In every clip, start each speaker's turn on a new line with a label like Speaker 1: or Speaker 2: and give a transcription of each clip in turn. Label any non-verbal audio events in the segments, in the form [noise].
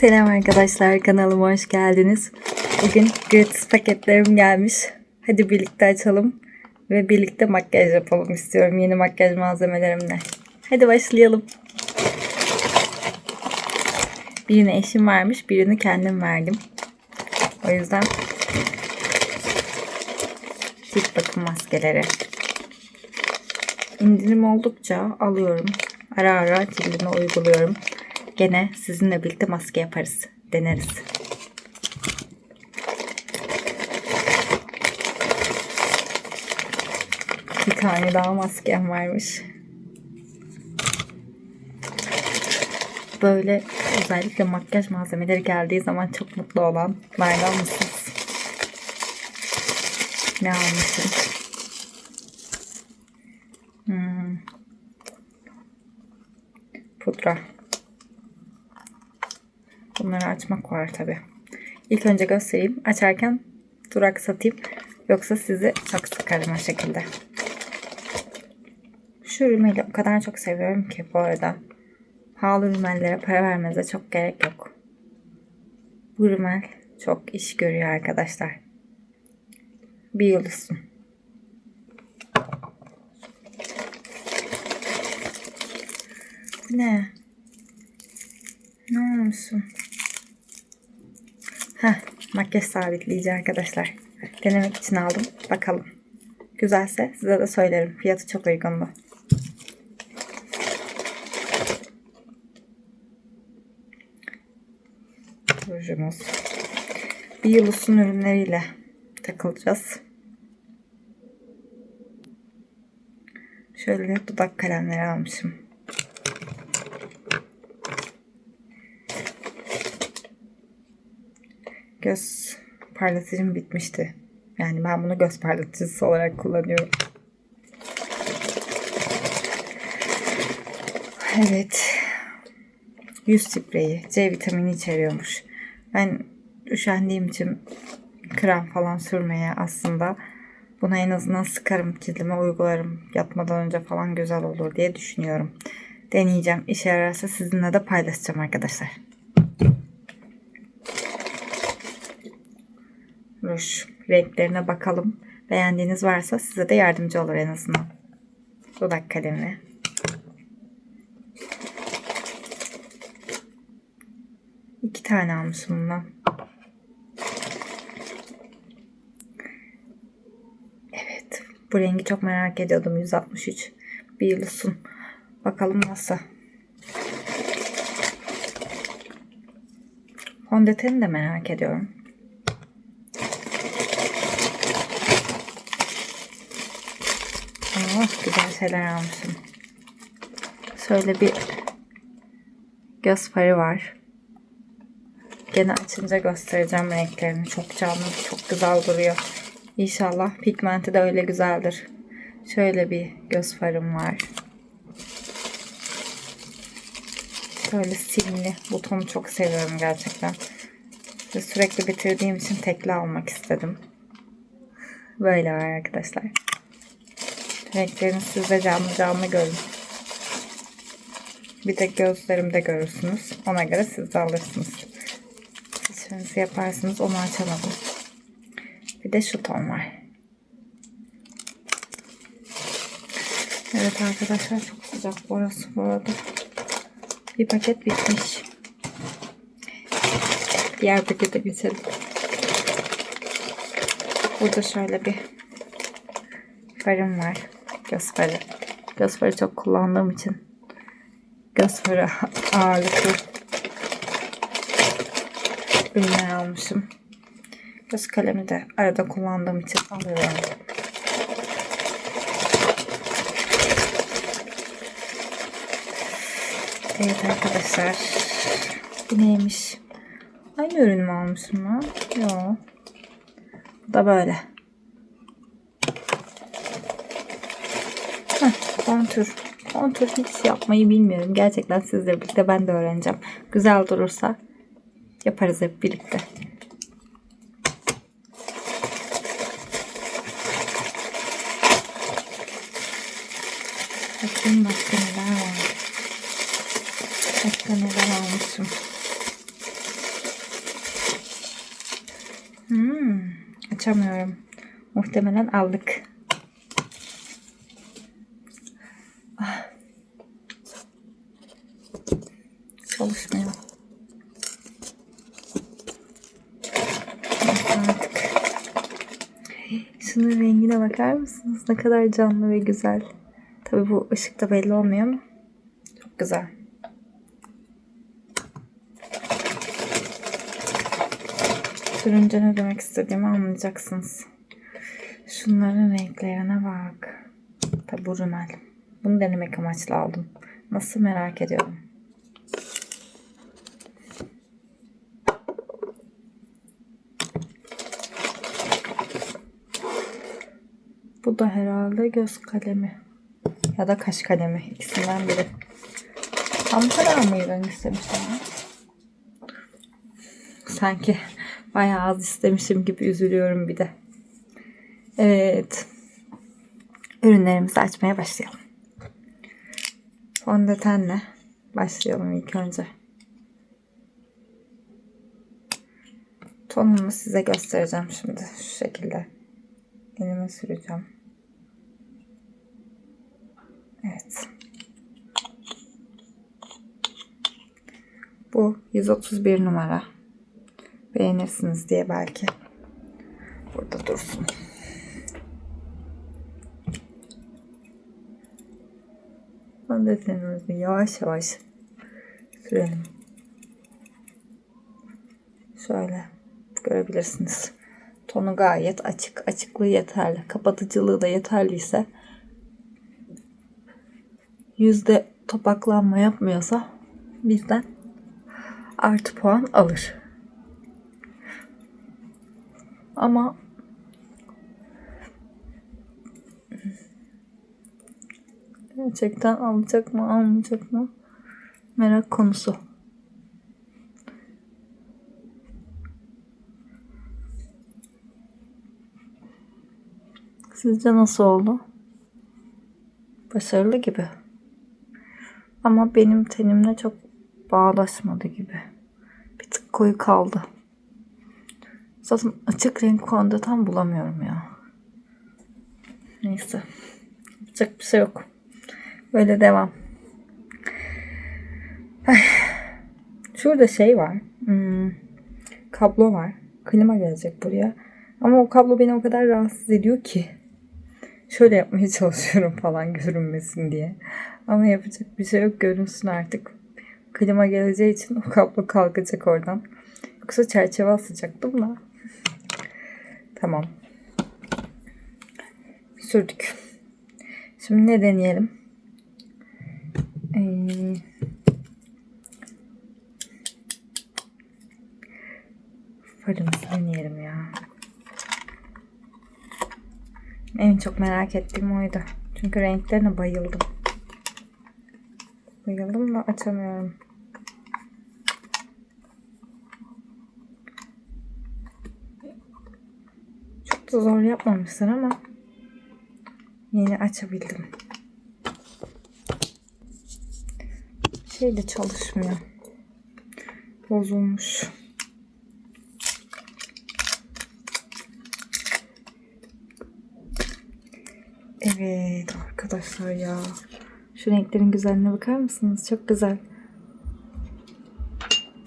Speaker 1: Selam arkadaşlar kanalıma hoş geldiniz. Bugün gratis paketlerim gelmiş. Hadi birlikte açalım ve birlikte makyaj yapalım istiyorum yeni makyaj malzemelerimle. Hadi başlayalım. Birini eşim vermiş, birini kendim verdim. O yüzden cilt bakım maskeleri. İndirim oldukça alıyorum. Ara ara cildime uyguluyorum. Gene sizinle birlikte maske yaparız. Deneriz. Bir tane daha maskem varmış. Böyle özellikle makyaj malzemeleri geldiği zaman çok mutlu olanlardan mısınız? Ne almışım? Hmm. Pudra. Bunları açmak var tabi. İlk önce göstereyim. Açarken durak satayım. Yoksa sizi çok sıkarım o şekilde. Şu rümeli o kadar çok seviyorum ki bu arada. Pahalı rümellere para vermenize çok gerek yok. Bu rümel çok iş görüyor arkadaşlar. Bir yıl olsun. Ne? Ne olmuşsun? Heh, makyaj sabitleyici arkadaşlar. Denemek için aldım. Bakalım. Güzelse size de söylerim. Fiyatı çok uygundu. Rujumuz. Bir yılusun ürünleriyle takılacağız. Şöyle dudak kalemleri almışım. Göz parlatıcım bitmişti. Yani ben bunu göz parlatıcısı olarak kullanıyorum. Evet. Yüz spreyi C vitamini içeriyormuş. Ben üşendiğim için krem falan sürmeye aslında buna en azından sıkarım cildime uygularım. Yatmadan önce falan güzel olur diye düşünüyorum. Deneyeceğim. İşe yararsa sizinle de paylaşacağım arkadaşlar. Ruj renklerine bakalım. Beğendiğiniz varsa size de yardımcı olur en azından. Dudak kalemi. İki tane almışım bundan. Evet. Bu rengi çok merak ediyordum. 163. Bir yılısın. Bakalım nasıl. Fondöteni de merak ediyorum. Oh, güzel şeyler almışım. Şöyle bir göz farı var. Gene açınca göstereceğim renklerini. Çok canlı, çok güzel duruyor. İnşallah pigmenti de öyle güzeldir. Şöyle bir göz farım var. Böyle simli. Butonu çok seviyorum gerçekten. Ve sürekli bitirdiğim için tekli almak istedim. Böyle var arkadaşlar. Renklerini siz de canlı canlı görün. Bir de gözlerimde görürsünüz. Ona göre siz de alırsınız. Seçiminizi yaparsınız. Onu açamadım. Bir de şu ton var. Evet arkadaşlar çok sıcak burası bu arada. Bir paket bitmiş. Diğer pakete geçelim. Burada şöyle bir farım var. Göz farı. Göz farı çok kullandığım için göz farı ağırlıklı ürünler almışım. Göz kalemi de arada kullandığım için alıyorum. Evet arkadaşlar. Bu neymiş? Aynı ürün mü almışım lan? Yok. Bu da böyle. kontür kontür hiç yapmayı bilmiyorum. Gerçekten sizle birlikte ben de öğreneceğim. Güzel durursa yaparız hep birlikte. Bakayım başka neler var. Başka neler almışım. Hmm, açamıyorum. Muhtemelen aldık. Şunun rengine bakar mısınız? Ne kadar canlı ve güzel. Tabii bu ışıkta belli olmuyor ama çok güzel. Sürünce ne demek istediğimi anlayacaksınız. Şunların renklerine bak. Tabi bu rümel. Bunu denemek amaçlı aldım. Nasıl merak ediyorum. Bu da herhalde göz kalemi. Ya da kaş kalemi. İkisinden biri. Tam kadar mıydı ben istemiştim? Sanki bayağı az istemişim gibi üzülüyorum bir de. Evet. Ürünlerimizi açmaya başlayalım. Fondötenle başlayalım ilk önce. Tonunu size göstereceğim şimdi şu şekilde. Elime süreceğim. Evet. Bu 131 numara. Beğenirsiniz diye belki. Burada dursun. Fondötenimizi yavaş yavaş sürelim. Şöyle görebilirsiniz. Tonu gayet açık. Açıklığı yeterli. Kapatıcılığı da yeterliyse yüzde topaklanma yapmıyorsa bizden artı puan alır. Ama gerçekten alacak mı almayacak mı merak konusu. Sizce nasıl oldu? Başarılı gibi. Ama benim tenimle çok bağdaşmadı gibi. Bir tık koyu kaldı. Zaten açık renk fondöten bulamıyorum ya. Neyse. Yapacak bir şey yok. Böyle devam. Şurada şey var. Hmm, kablo var. Klima gelecek buraya. Ama o kablo beni o kadar rahatsız ediyor ki. Şöyle yapmaya [laughs] çalışıyorum falan görünmesin diye. Ama yapacak bir şey yok. Görünsün artık. Klima geleceği için o kablo kalkacak oradan. Yoksa çerçeve asacaktım da. [laughs] Tamam. Sürdük. Şimdi ne deneyelim? Ee, farımızı deneyelim ya. En çok merak ettiğim oydu. Çünkü renklerine bayıldım. Bayıldım da açamıyorum. Çok da zor yapmamışsın ama yeni açabildim. Şey de çalışmıyor. Bozulmuş. Evet arkadaşlar ya. Şu renklerin güzelliğine bakar mısınız? Çok güzel.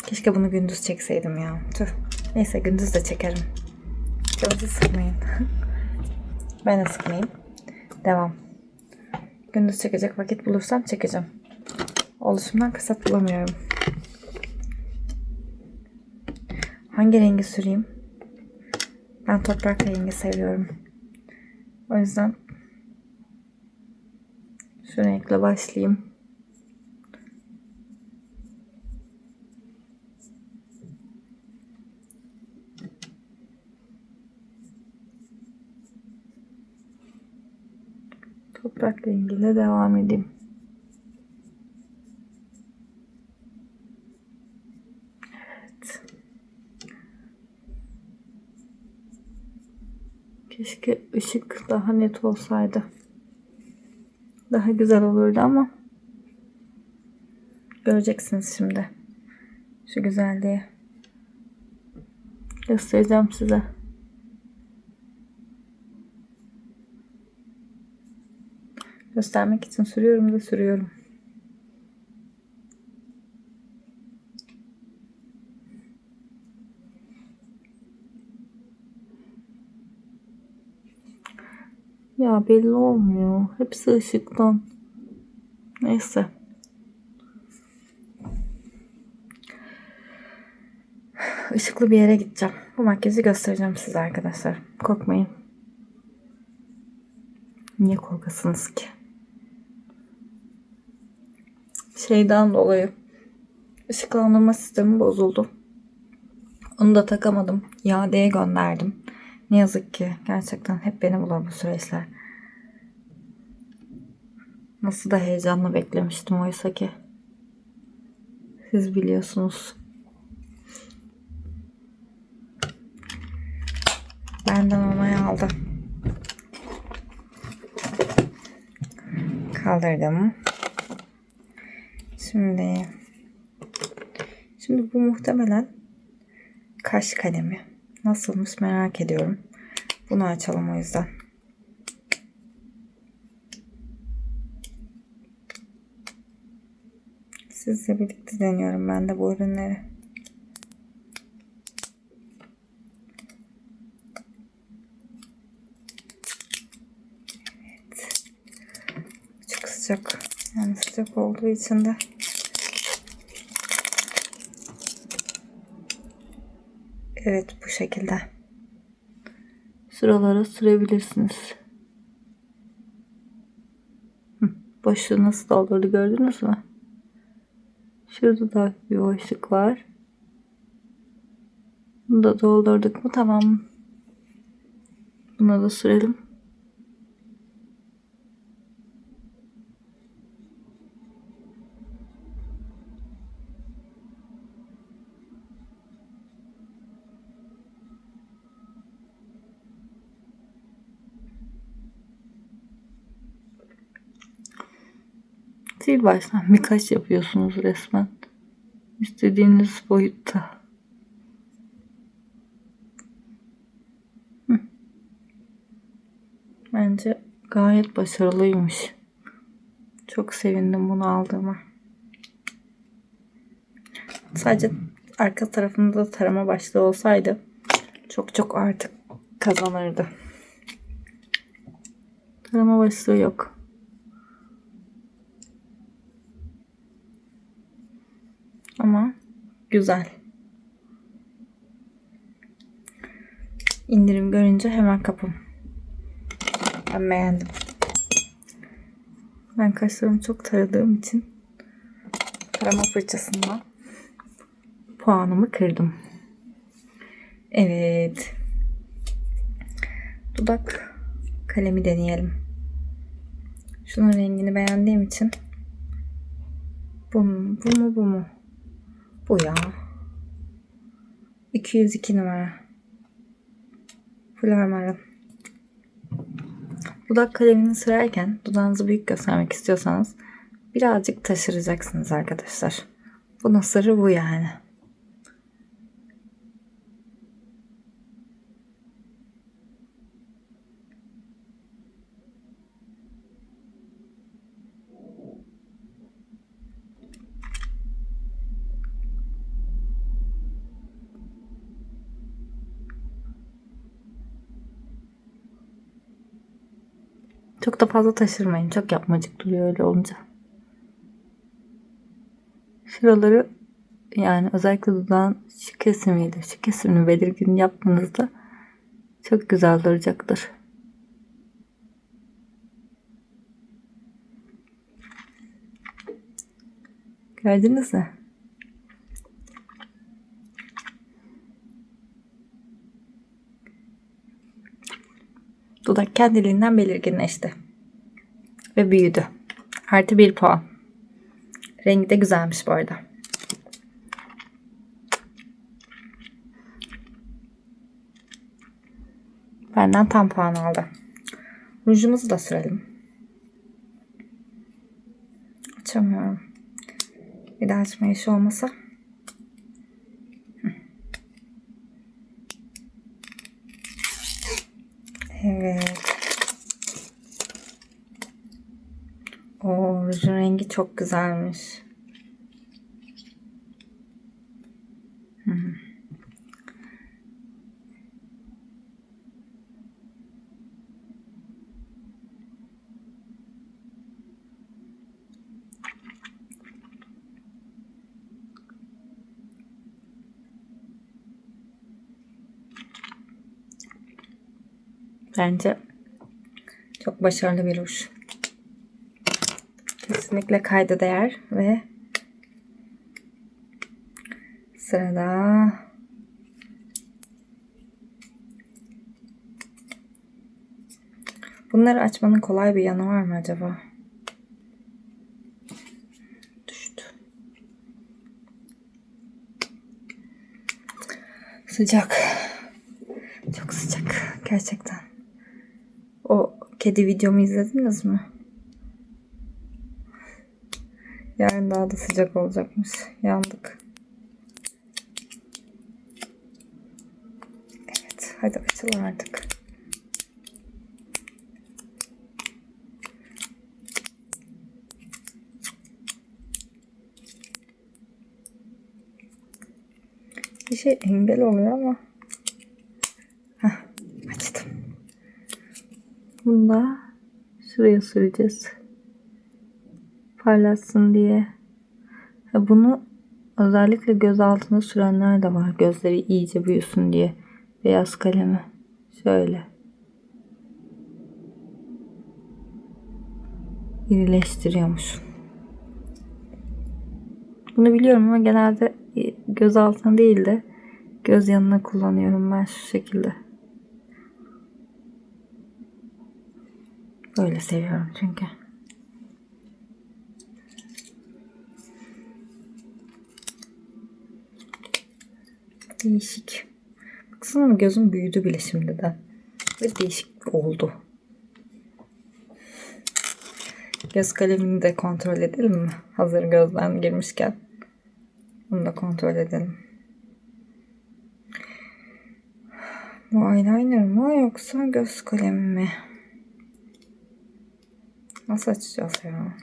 Speaker 1: Keşke bunu gündüz çekseydim ya. Tüh. Neyse gündüz de çekerim. Canınızı sıkmayın. [laughs] ben de sıkmayayım. Devam. Gündüz çekecek vakit bulursam çekeceğim. Oluşumdan fırsat bulamıyorum. Hangi rengi süreyim? Ben toprak rengi seviyorum. O yüzden şu renkle başlayayım. Toprak rengiyle devam edeyim. Evet. Keşke ışık daha net olsaydı daha güzel olurdu ama göreceksiniz şimdi. Şu güzelliği. Göstereceğim size. Göstermek için sürüyorum da sürüyorum. Ya belli olmuyor. Hepsi ışıktan. Neyse. Işıklı bir yere gideceğim. Bu makyajı göstereceğim size arkadaşlar. Korkmayın. Niye korkasınız ki? Şeyden dolayı ışıklandırma sistemi bozuldu. Onu da takamadım. İadeye gönderdim. Ne yazık ki gerçekten hep beni bulur bu süreçler. Nasıl da heyecanla beklemiştim oysa ki. Siz biliyorsunuz. Benden onay aldı. Kaldırdım. Şimdi Şimdi bu muhtemelen kaş kalemi. Nasılmış merak ediyorum. Bunu açalım o yüzden. Sizle birlikte deniyorum ben de bu ürünleri. Evet. Çok sıcak. Yani sıcak olduğu için de Evet bu şekilde. Sıralara sürebilirsiniz. Boşluğu nasıl doldurdu gördünüz mü? Şurada da bir boşluk var. Bunu da doldurduk mu tamam. Buna da sürelim. Sil baştan birkaç yapıyorsunuz resmen. İstediğiniz boyutta. Bence gayet başarılıymış. Çok sevindim bunu aldığıma. Sadece arka tarafında tarama başlığı olsaydı çok çok artık kazanırdı. Tarama başlığı yok. Ama güzel. İndirim görünce hemen kapım. Ben beğendim. Ben kaşlarımı çok taradığım için tarama fırçasından puanımı kırdım. Evet. Dudak kalemi deneyelim. Şunun rengini beğendiğim için bu mu, bu mu, bu mu? Bu ya. 202 numara. Flormar'ın. Dudak kalemini sürerken dudağınızı büyük göstermek istiyorsanız birazcık taşıracaksınız arkadaşlar. Bunun sırrı bu yani. Çok da fazla taşırmayın. Çok yapmacık duruyor öyle olunca. Şuraları yani özellikle dudağın şu kesimiyle şu kesimini belirgin yaptığınızda çok güzel duracaktır. Gördünüz mü? Dudak kendiliğinden belirginleşti. Ve büyüdü. Artı bir puan. Rengi de güzelmiş bu arada. Benden tam puan aldı. Rujumuzu da sürelim. Açamıyorum. Bir de açma işi olmasa. Evet. Ucun rengi çok güzelmiş. Bence çok başarılı bir ruj. Kesinlikle kayda değer ve sırada bunları açmanın kolay bir yanı var mı acaba? Düştü. Sıcak. Çok sıcak gerçekten. O kedi videomu izlediniz mi? Yarın daha da sıcak olacakmış. Yandık. Evet. Hadi açıl artık. Bir şey engel oluyor ama. Heh, açtım. Bunu da şuraya süreceğiz parlatsın diye. Bunu özellikle göz altına sürenler de var. Gözleri iyice büyüsün diye. Beyaz kalemi. Şöyle. İrileştiriyormuş. Bunu biliyorum ama genelde göz altına değil de göz yanına kullanıyorum ben şu şekilde. Böyle seviyorum çünkü. Değişik. Baksana gözüm büyüdü bile şimdiden. Ve değişik oldu. Göz kalemini de kontrol edelim mi? Hazır gözden girmişken. Bunu da kontrol edelim. Bu eyeliner mı yoksa göz kalemi mi? Nasıl açacağız ya?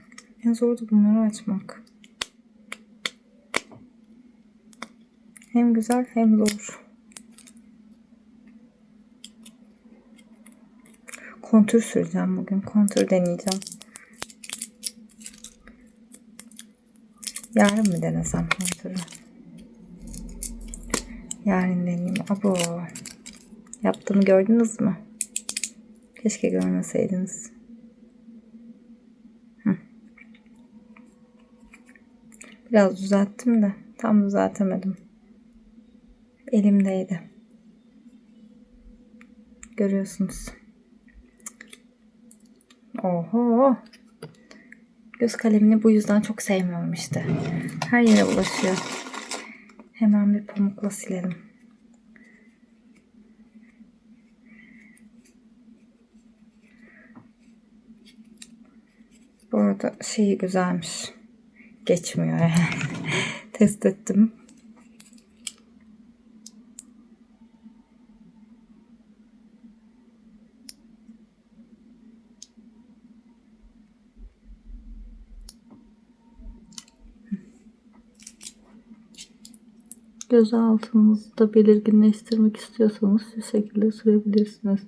Speaker 1: En zoru da bunları açmak. Hem güzel hem zor. Kontür süreceğim bugün. Kontür deneyeceğim. Yarın mı denesem kontürü? Yarın deneyeyim. Abo. Yaptığımı gördünüz mü? Keşke görmeseydiniz. Biraz düzelttim de tam düzeltemedim elimdeydi. Görüyorsunuz. Oho. Göz kalemini bu yüzden çok sevmiyorum işte. Her yere bulaşıyor. Hemen bir pamukla silelim. Bu arada şeyi güzelmiş. Geçmiyor yani. [laughs] Test ettim. Göz altınızı da belirginleştirmek istiyorsanız şu şekilde sürebilirsiniz.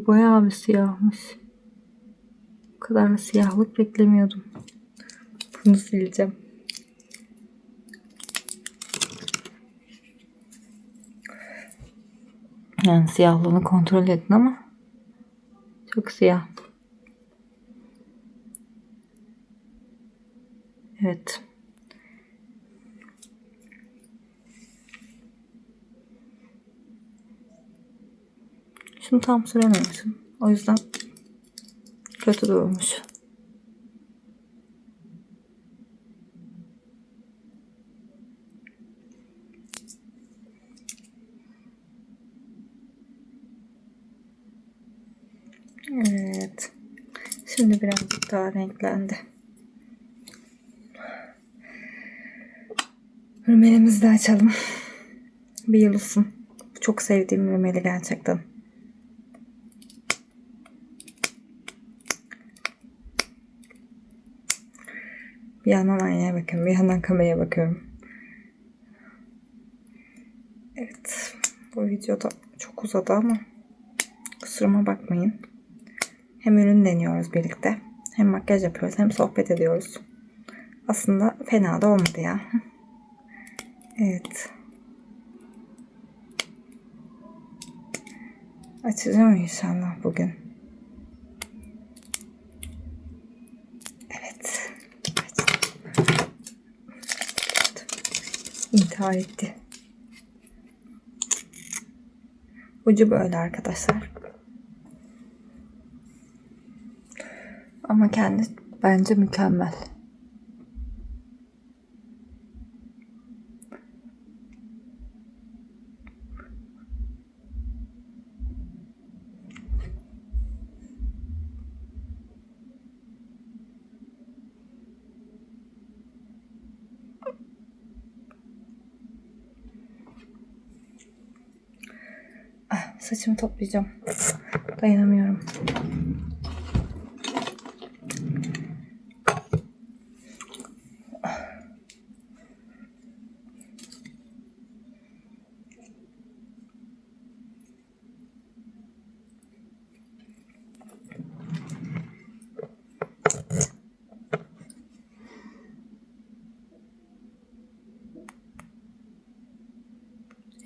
Speaker 1: Bu bayağı bir siyahmış. Bu kadar siyahlık beklemiyordum. Bunu sileceğim. Yani siyahlığını kontrol edin ama çok siyah. Evet. Şimdi tam sürememişim. O yüzden kötü durmuş. Evet. Şimdi birazcık daha renklendi. Rümelimizi de açalım. Bir yıl olsun. Çok sevdiğim rümeli gerçekten. Bir yandan aynaya bakıyorum. Bir yandan kameraya bakıyorum. Evet. Bu videoda çok uzadı ama kusuruma bakmayın. Hem ürün deniyoruz birlikte. Hem makyaj yapıyoruz hem sohbet ediyoruz. Aslında fena da olmadı ya. [laughs] Evet. Açacağım inşallah bugün. İntihar etti. Ucu böyle arkadaşlar. Ama kendi bence mükemmel. Ah, saçımı toplayacağım. Dayanamıyorum.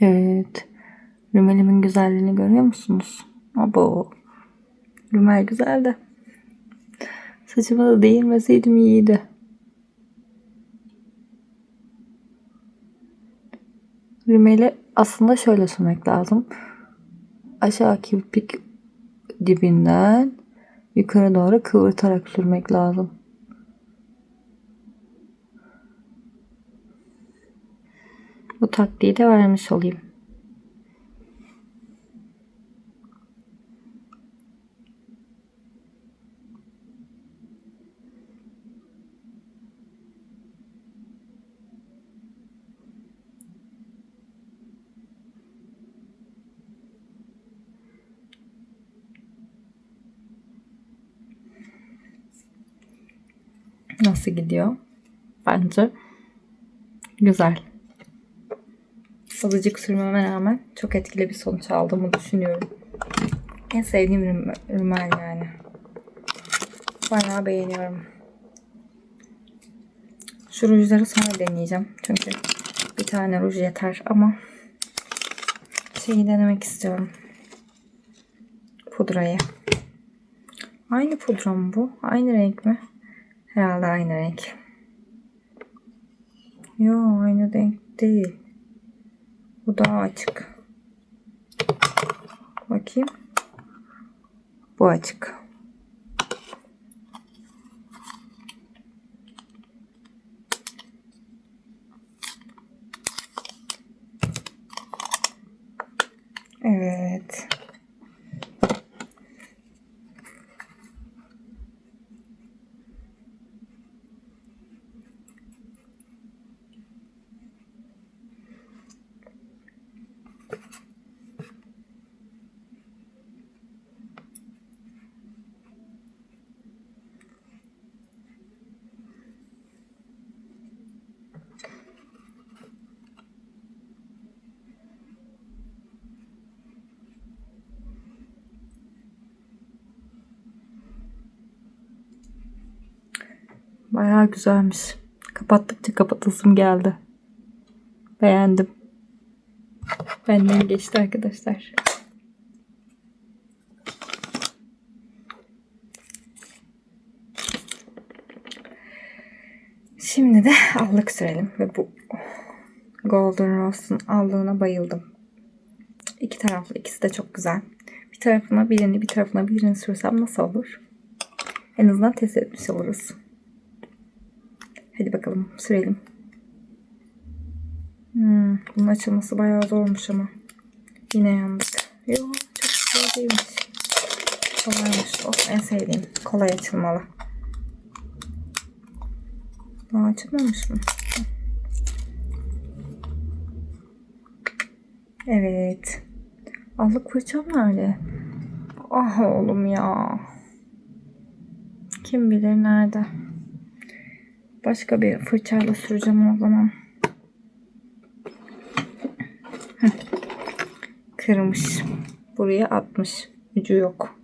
Speaker 1: Evet. Rümelimin güzelliğini görüyor musunuz? Abo. Rümel güzel de. Saçıma da değirmeseydim iyiydi. Rümeli aslında şöyle sürmek lazım. Aşağı kirpik dibinden yukarı doğru kıvırtarak sürmek lazım. Bu taktiği de vermiş olayım. Nasıl gidiyor? Bence güzel. Azıcık sürmeme rağmen çok etkili bir sonuç aldığımı düşünüyorum. En sevdiğim rüm- rümel yani. Bayağı beğeniyorum. Şu rujları sonra deneyeceğim. Çünkü bir tane ruj yeter ama şeyi denemek istiyorum. Pudrayı. Aynı pudra mı bu? Aynı renk mi? Herhalde aynı renk. Yo aynı renk değil. Bu daha açık. Bakayım. Bu açık. Evet. Bayağı güzelmiş. Kapattıkça kapatasım geldi. Beğendim. Benden geçti arkadaşlar. Şimdi de allık sürelim ve bu Golden Rose'un allığına bayıldım. İki taraflı ikisi de çok güzel. Bir tarafına birini bir tarafına birini sürsem nasıl olur? En azından test etmiş oluruz. Bakalım sürelim. Hmm, bunun açılması bayağı zormuş ama. Yine yandık. Yok çok güzel değilmiş. Kolaymış. Of en sevdiğim. Kolay açılmalı. Daha açılmamış mı? Evet. Allık fırçam nerede? Ah oğlum ya. Kim bilir nerede? Başka bir fırçayla süreceğim o zaman. Heh. Kırmış. Buraya atmış. Ucu yok.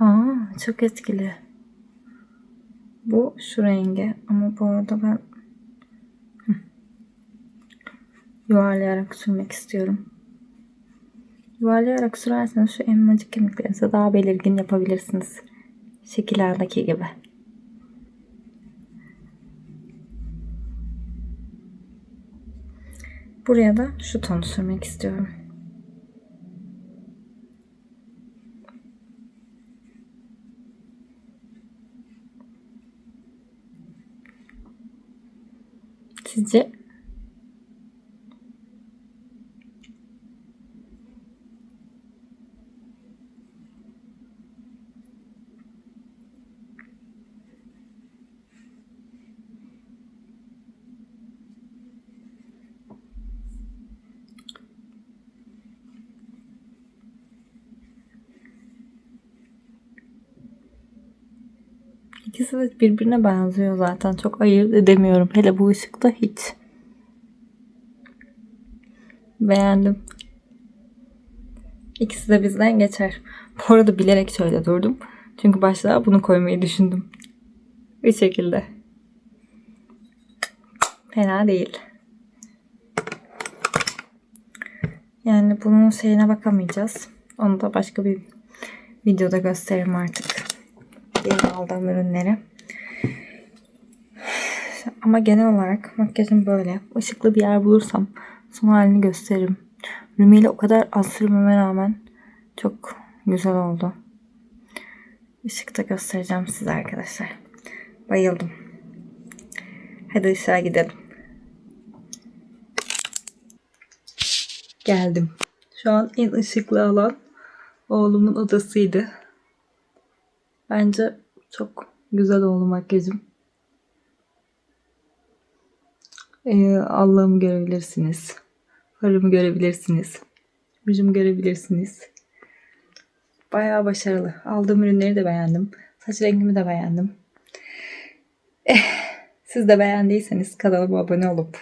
Speaker 1: Aa, çok etkili. Bu şu rengi ama bu arada ben yuvarlayarak sürmek istiyorum. Yuvarlayarak sürerseniz şu elmacık kemiklerinizi daha belirgin yapabilirsiniz. Şekillerdeki gibi. Buraya da şu tonu sürmek istiyorum. Sizce İkisi de birbirine benziyor zaten. Çok ayırt edemiyorum. Hele bu ışıkta hiç. Beğendim. İkisi de bizden geçer. Bu arada bilerek şöyle durdum. Çünkü başta bunu koymayı düşündüm. Bir şekilde. Fena değil. Yani bunun şeyine bakamayacağız. Onu da başka bir videoda gösteririm artık. Yeni aldığım ürünleri. Ama genel olarak makyajım böyle. Işıklı bir yer bulursam son halini gösteririm. Rümiyle o kadar az sürmeme rağmen çok güzel oldu. Işıkta göstereceğim size arkadaşlar. Bayıldım. Hadi ışığa gidelim. Geldim. Şu an en ışıklı alan oğlumun odasıydı. Bence çok güzel oldu makyajım. Ee, Allah'ımı görebilirsiniz. Farımı görebilirsiniz. Yüzümü görebilirsiniz. Bayağı başarılı. Aldığım ürünleri de beğendim. Saç rengimi de beğendim. Eh, siz de beğendiyseniz kanalıma abone olup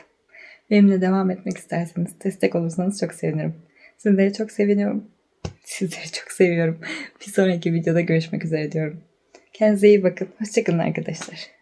Speaker 1: benimle devam etmek isterseniz destek olursanız çok sevinirim. Sizleri çok seviniyorum. Sizleri [laughs] çok seviyorum. Bir sonraki videoda görüşmek üzere diyorum. Kendinize iyi bakın. Hoşçakalın arkadaşlar.